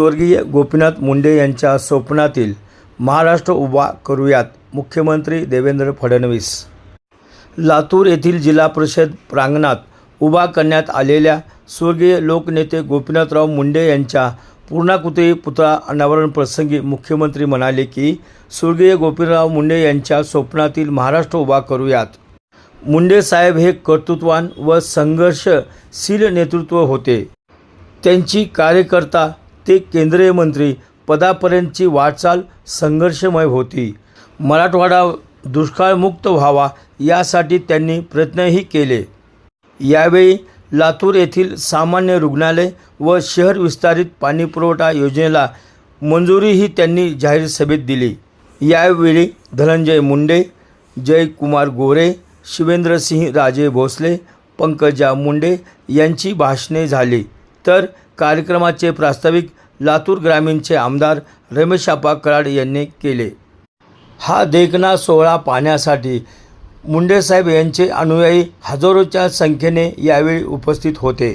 स्वर्गीय गोपीनाथ मुंडे यांच्या स्वप्नातील महाराष्ट्र उभा करूयात मुख्यमंत्री देवेंद्र फडणवीस. लातूर येथील जिल्हा परिषद प्रांगणात उभा करण्यात आलेल्या स्वर्गीय लोकनेते गोपीनाथराव मुंडे यांच्या पूर्णाकृती पुतळा अनावरण प्रसंगी मुख्यमंत्री म्हणाले की स्वर्गीय गोपीनाथराव मुंडे यांच्या स्वप्नातील महाराष्ट्र उभा करूयात. मुंडे साहेब हे कर्तृत्वान व संघर्षशील नेतृत्व होते. त्यांची कार्यकर्ता ते केंद्रीय मंत्री पदापर्यंतची वाटचाल संघर्षमय होती. मराठवाडा दुष्काळमुक्त व्हावा यासाठी त्यांनी प्रयत्नही केले. यावेळी लातूर येथील सामान्य रुग्णालय व शहर विस्तारित पाणीपुरवठा योजनेला मंजुरीही त्यांनी जाहीर सभेत दिली. यावेळी धनंजय मुंडे जयकुमार गोरे शिवेंद्रसिंह राजे भोसले पंकजा मुंडे यांची भाषणे झाली. तर कार्यक्रमाचे प्रास्ताविक लातूर ग्रामीणचे आमदार रमेशापा कराड यांनी केले. हा देखना सोहळा पाहण्यासाठी मुंडेसाहेब यांचे अनुयायी हजारोच्या संख्येने यावेळी उपस्थित होते.